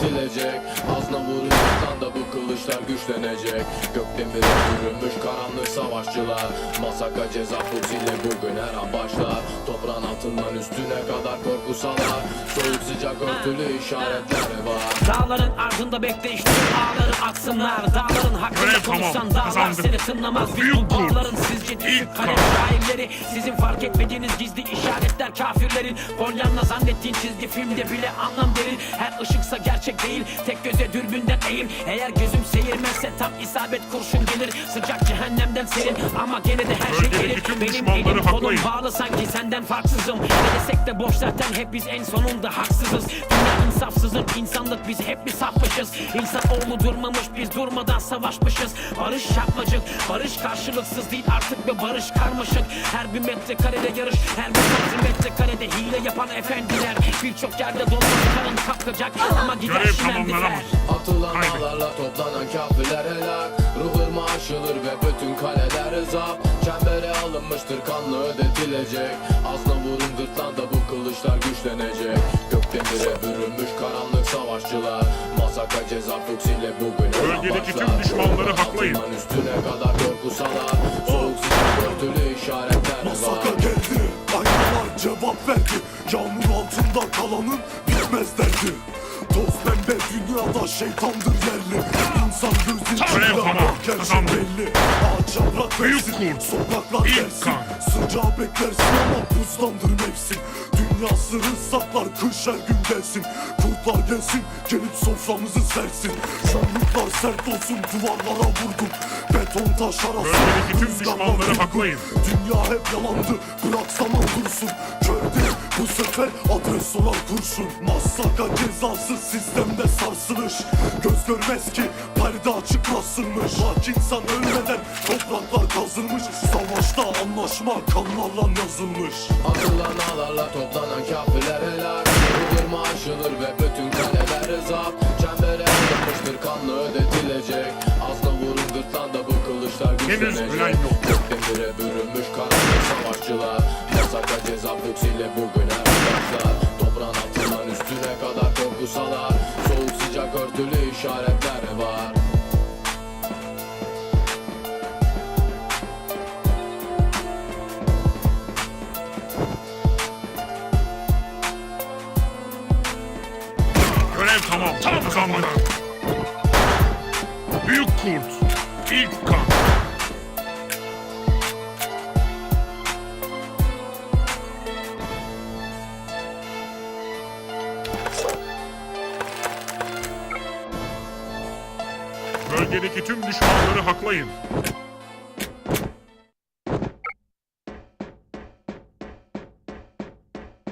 ödetilecek Azna vuruştan da bu kılıçlar güçlenecek. Gökdemire bürünmüş karanlık savaşçılar. Masaka ceza ile bugün her an başlar. Toprağın altından üstüne kadar korku salar sıcak örtülü işaretler var. Dağların ardında bekle işte ağları aksınlar. Dağların hakkında Görev konuşsan tamam, dağlar kazandık. seni tınlamaz Biz bu dağların sizce düşük kalem kan. şairleri Sizin fark etmediğiniz gizli işaretler kafirlerin Polyanla zannettiğin çizgi filmde bile anlam verir. Her ışıksa gerçek değil tek göze dürbünden eğim Eğer gözüm seyirmezse tam isabet kurşun gelir. Sıcak cehennemden serin ama gene de her şey tüm Benim elim kolum bağlı sanki senden farksızım. Ne desek de boş zaten hep biz en sonunda haksızız Dünya insafsızın insanlık biz hep mi sapmışız. İnsan oğlu durmamış biz durmadan savaşmışız. Barış yapmacık barış karşılıksız değil artık bir barış karmaşık. Her bir metrekarede yarış her bir santimetrekarede hile yapan efendiler. Birçok yerde dolmuş karın kapkacak ama gider Görev tamamlanamaz. Atılan dağlarla toplanan kafirler helak Ruh ırmağı aşılır ve bütün kaleler zap Çembere alınmıştır kanlı ödetilecek. Azna vurun gırtlanda bu kılıçlar güçlenecek Gökdemire bürünmüş karanlık savaşçılar. Masaka ceza ile bugün Bölgedeki tüm düşmanları haklayın. üstüne kadar korku salar Soğuk sıcak örtülü işaretler Masaka var geldi, aynalar cevap verdi. Yağmur altında kalanın bitmez derdi. Toz pembe dünyada şeytandır yerli. İnsan gözü Görev içinde tamam, bak her şey belli. Ağaç yaprak versin, sokaklar ilk dersin kan. Sıcağı beklersin ama buzdandır mevsim. Dünya sırrı saklar kış her gün gelsin. Kurtlar gelsin gelip soframızı sersin. Yumruklar sert olsun duvarlara vurdum. Beton taş arası Bölgedeki tüm düşmanları haklayın. Dünya hep yalandı bırak zaman dursun. Kör değil bu sefer adres olan kurşun Masaka cezası sistemde sarsılış. Göz görmez ki perde açık nasılmış Bak insan ölmeden topraklar kazılmış. Savaşta anlaşma kanlarla yazılmış. Atılan ağlarla toplanan kafirler helak. Ruh aşılır ve bütün kaleler zap Çembere alınmıştır kanlı ödetilecek. Azna vurun gırtlanda bu kılıçlar Henüz güçlenecek. Gökdemire bürünmüş karanlık savaşçılar. Masaka ceza ile bugün örtülü işaretler var Görev tamam. Kazandık. Büyük kurt. İlk kan. Bölgedeki tüm düşmanları haklayın.